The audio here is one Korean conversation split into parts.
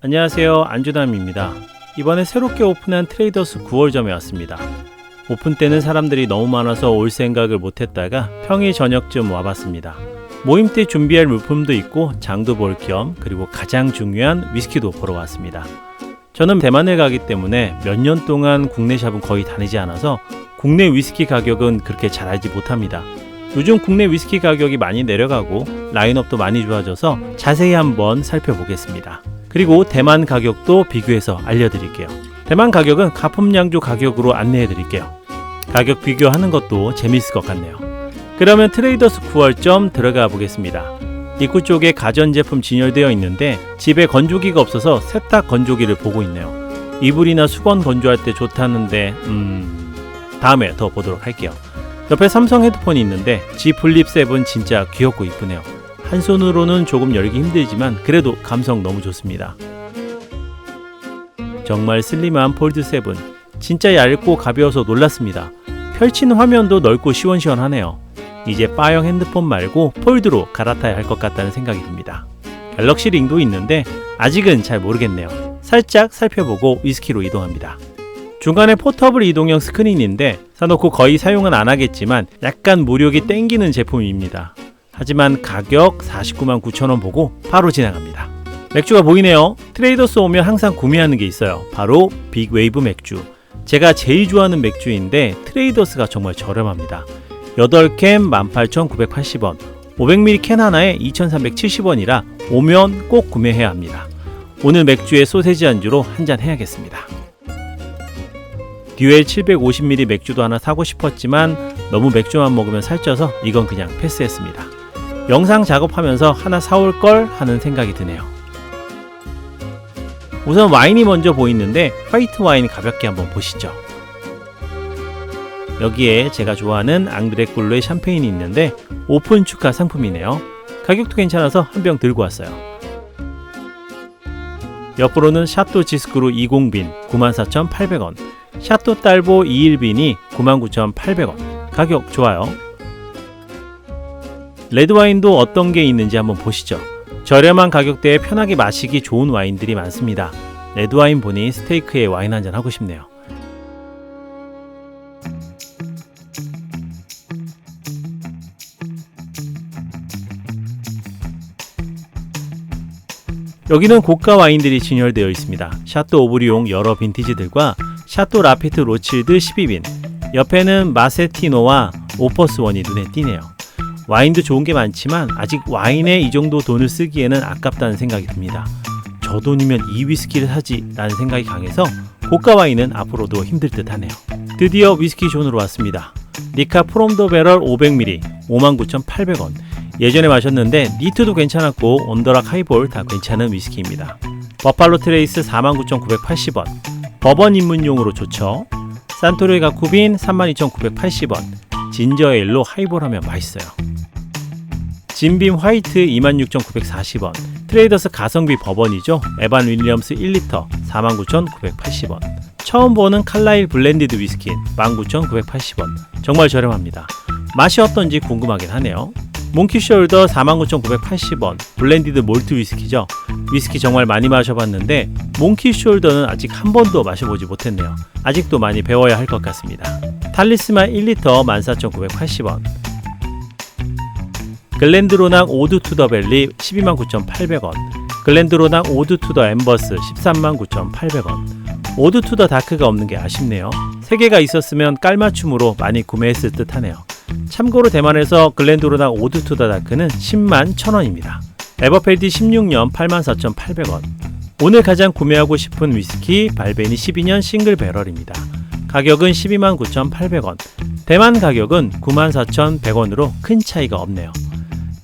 안녕하세요. 안주담입니다. 이번에 새롭게 오픈한 트레이더스 9월점에 왔습니다. 오픈 때는 사람들이 너무 많아서 올 생각을 못했다가 평일 저녁쯤 와봤습니다. 모임 때 준비할 물품도 있고 장도 볼 겸 그리고 가장 중요한 위스키도 보러 왔습니다. 저는 대만을 가기 때문에 몇 년 동안 국내 샵은 거의 다니지 않아서 국내 위스키 가격은 그렇게 잘 알지 못합니다. 요즘 국내 위스키 가격이 많이 내려가고 라인업도 많이 좋아져서 자세히 한번 살펴보겠습니다. 그리고 대만 가격도 비교해서 알려드릴게요. 대만 가격은 가품량주 가격으로 안내해드릴게요. 가격 비교하는 것도 재밌을 것 같네요. 그러면 트레이더스 9월점 들어가 보겠습니다. 입구 쪽에 가전제품 진열되어 있는데 집에 건조기가 없어서 세탁 건조기를 보고 있네요. 이불이나 수건 건조할 때 좋다는데 음... 다음에 더 보도록 할게요. 옆에 삼성 헤드폰이 있는데 G 플립 7 진짜 귀엽고 이쁘네요. 한 손으로는 조금 열기 힘들지만 그래도 감성 너무 좋습니다. 정말 슬림한 폴드 7 진짜 얇고 가벼워서 놀랐습니다. 펼치는 화면도 넓고 시원시원하네요. 이제 바형 핸드폰 말고 폴드로 갈아타야 할 것 같다는 생각이 듭니다. 갤럭시 링도 있는데 아직은 잘 모르겠네요. 살짝 살펴보고 위스키로 이동합니다. 중간에 포터블 이동형 스크린인데 사놓고 거의 사용은 안 하겠지만 약간 무력이 땡기는 제품입니다. 하지만 가격 49만 9천원 보고 바로 지나갑니다. 맥주가 보이네요. 트레이더스 오면 항상 구매하는 게 있어요. 바로 빅웨이브 맥주. 제가 제일 좋아하는 맥주인데 트레이더스가 정말 저렴합니다. 8캔 18,980원, 500ml 캔 하나에 2,370원이라 오면 꼭 구매해야 합니다. 오늘 맥주에 소세지 안주로 한잔 해야겠습니다. 듀엘 750ml 맥주도 하나 사고 싶었지만 너무 맥주만 먹으면 살쪄서 이건 그냥 패스했습니다. 영상 작업하면서 하나 사올 걸 하는 생각이 드네요. 우선 와인이 먼저 보이는데 화이트 와인 가볍게 한번 보시죠. 여기에 제가 좋아하는 앙드레 꿀로의 샴페인이 있는데 오픈 축하 상품이네요. 가격도 괜찮아서 한 병 들고 왔어요. 옆으로는 샤또 지스크루 20빈 94,800원, 샤또 딸보 21빈이 99,800원. 가격 좋아요. 레드와인도 어떤 게 있는지 한번 보시죠. 저렴한 가격대에 편하게 마시기 좋은 와인들이 많습니다. 레드와인 보니 스테이크에 와인 한 잔 하고 싶네요. 여기는 고가 와인들이 진열되어 있습니다. 샤또 오브리용 여러 빈티지들과 샤또 라피트 로칠드 12빈, 옆에는 마세티노와 오퍼스 원이 눈에 띄네요. 와인도 좋은 게 많지만 아직 와인에 이 정도 돈을 쓰기에는 아깝다는 생각이 듭니다. 저 돈이면 이 위스키를 사지 라는 생각이 강해서 고가 와인은 앞으로도 힘들 듯 하네요. 드디어 위스키 존으로 왔습니다. 니카 프롬 더 베럴 500ml 59,800원. 예전에 마셨는데 니트도 괜찮았고 언더락 하이볼 다 괜찮은 위스키입니다. 버팔로 트레이스 49,980원. 버번 입문용으로 좋죠. 산토르 가쿠빈 32,980원. 진저 에일로 하이볼 하면 맛있어요. 진빔 화이트 26,940원. 트레이더스 가성비 버번이죠. 에반 윌리엄스 1리터 49,980원. 처음 보는 칼라일 블렌디드 위스키 19,980원. 정말 저렴합니다. 맛이 어떤지 궁금하긴 하네요. 몽키 숄더 49,980원. 블렌디드 몰트 위스키죠. 위스키 정말 많이 마셔봤는데 몽키 숄더는 아직 한 번도 마셔보지 못했네요. 아직도 많이 배워야 할 것 같습니다. 탈리스만 1리터 14,980원. 글렌드로낙 오드 투 더 벨리 129,800원. 글렌드로낙 오드 투 더 엠버스 139,800원. 오드 투 더 다크가 없는 게 아쉽네요. 세 개가 있었으면 깔맞춤으로 많이 구매했을 듯 하네요. 참고로 대만에서 글렌드로낙 오드 투 더 다크는 10만 1000원입니다. 에버펠디 16년 84,800원. 오늘 가장 구매하고 싶은 위스키 발베니 12년 싱글 배럴입니다. 가격은 129,800원. 대만 가격은 94,100원으로 큰 차이가 없네요.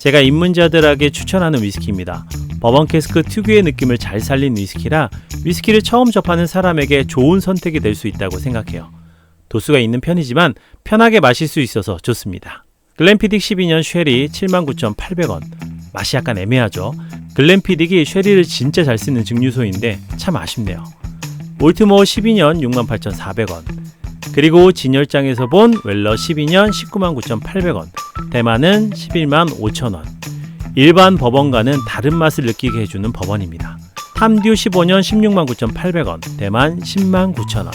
제가 입문자들에게 추천하는 위스키입니다. 버번 캐스크 특유의 느낌을 잘 살린 위스키라 위스키를 처음 접하는 사람에게 좋은 선택이 될 수 있다고 생각해요. 도수가 있는 편이지만 편하게 마실 수 있어서 좋습니다. 글램피딕 12년 쉐리 79,800원. 맛이 약간 애매하죠. 글램피딕이 쉐리를 진짜 잘 쓰는 증류소인데 참 아쉽네요. 올트모어 12년 68,400원. 그리고 진열장에서 본 웰러 12년 199,800원. 대만은 11만 5천 원. 일반 법원과는 다른 맛을 느끼게 해주는 법원입니다. 탐듀 15년 16만 9,800원, 대만 10만 9천 원.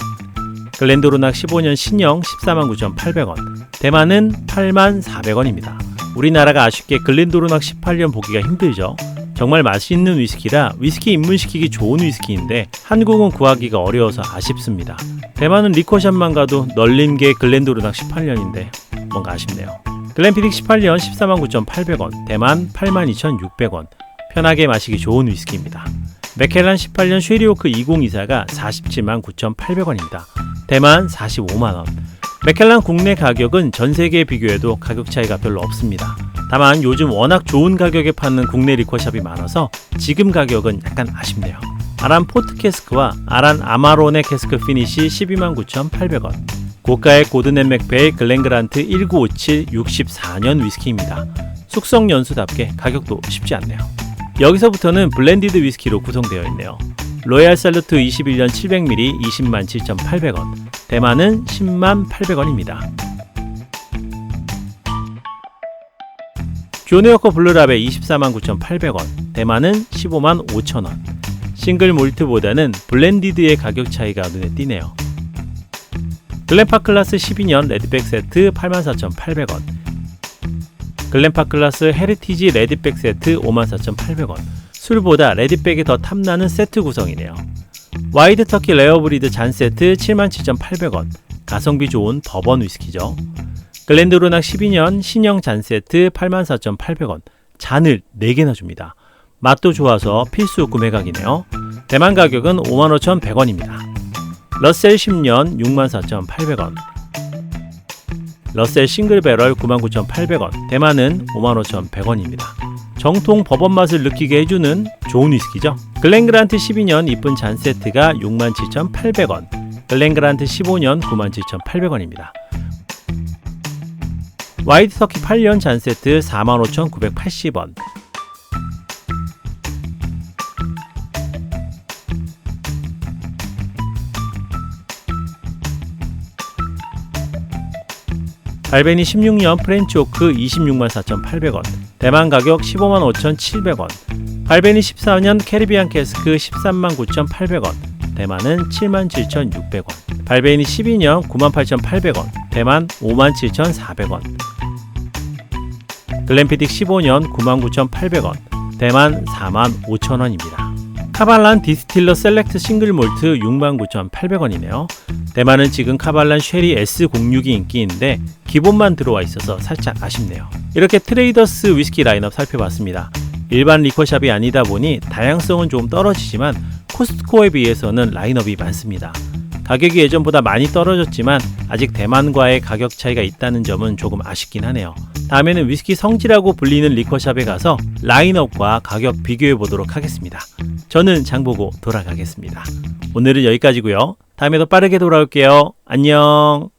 글렌도로낙 15년 신형 14만 9,800원, 대만은 8만 400원입니다. 우리나라가 아쉽게 글렌도로낙 18년 보기가 힘들죠. 정말 맛있는 위스키라 위스키 입문시키기 좋은 위스키인데 한국은 구하기가 어려워서 아쉽습니다. 대만은 리코샵만 가도 게 글렌도르낙 18년인데 뭔가 아쉽네요. 글렌피딕 18년 14만 9,800원, 대만 82,600원. 편하게 마시기 좋은 위스키입니다. 맥켈란 18년 쉐리오크 2024가 47만 9,800원입니다. 대만 45만 원. 맥켈란 국내 가격은 전 세계에 비교해도 가격 차이가 별로 없습니다. 다만 요즘 워낙 좋은 가격에 파는 국내 리커샵이 많아서 지금 가격은 약간 아쉽네요. 아란 포트 캐스크와 아란 아마로네 캐스크 피니시 12만 9,800원. 고가의 고든앤 맥페의 글렌그란트 1957 64년 위스키입니다. 숙성 연수답게 가격도 쉽지 않네요. 여기서부터는 블렌디드 위스키로 구성되어 있네요. 로얄 살루트 21년 700ml 20만 7,800원. 대만은 10만 800원입니다. 조네어커 블루랍에 24만 9,800원. 대만은 15만 5천원. 싱글 몰트보다는 블렌디드의 가격 차이가 눈에 띄네요. 글램파 클라스 12년 레드백 세트 84,800원. 글램파 클라스 헤리티지 레드백 세트 54,800원. 술보다 레드백이 더 탐나는 세트 구성이네요. 와이드 터키 레어브리드 잔 세트 77,800원. 가성비 좋은 버번 위스키죠. 글렌드로낙 12년 신형 잔 세트 84,800원. 잔을 4개나 줍니다. 맛도 좋아서 필수 구매각이네요. 대만 가격은 55,100원입니다. 러셀 10년 64,800원. 러셀 싱글 배럴 99,800원. 대만은 55,100원입니다. 정통 버번 맛을 느끼게 해주는 좋은 위스키죠. 글렌그란트 12년 이쁜 잔 세트가 67,800원. 글렌그란트 15년 97,800원입니다. 와이드 터키 8년 잔 세트 45,980원. 발베니 16년 프렌치 오크 26만 4,800원. 대만 가격 15만 5,700원. 발베니 14년 캐리비안 캐스크 13만 9,800원. 대만은 7만 7,600원. 발베니 12년 9만 8,800원. 대만 5만 7,400원. 글램피딕 15년 9만 9,800원. 대만 4만 5천원입니다. 카발란 디스틸러 셀렉트 싱글 몰트 6만 9,800원이네요. 대만은 지금 카발란 쉐리 S06이 인기인데 기본만 들어와 있어서 살짝 아쉽네요. 이렇게 트레이더스 위스키 라인업 살펴봤습니다. 일반 리커샵이 아니다 보니 다양성은 좀 떨어지지만 코스트코에 비해서는 라인업이 많습니다. 가격이 예전보다 많이 떨어졌지만 아직 대만과의 가격 차이가 있다는 점은 조금 아쉽긴 하네요. 다음에는 위스키 성지라고 불리는 리커샵에 가서 라인업과 가격 비교해 보도록 하겠습니다. 저는 장보고 돌아가겠습니다. 오늘은 여기까지고요. 다음에도 빠르게 돌아올게요. 안녕.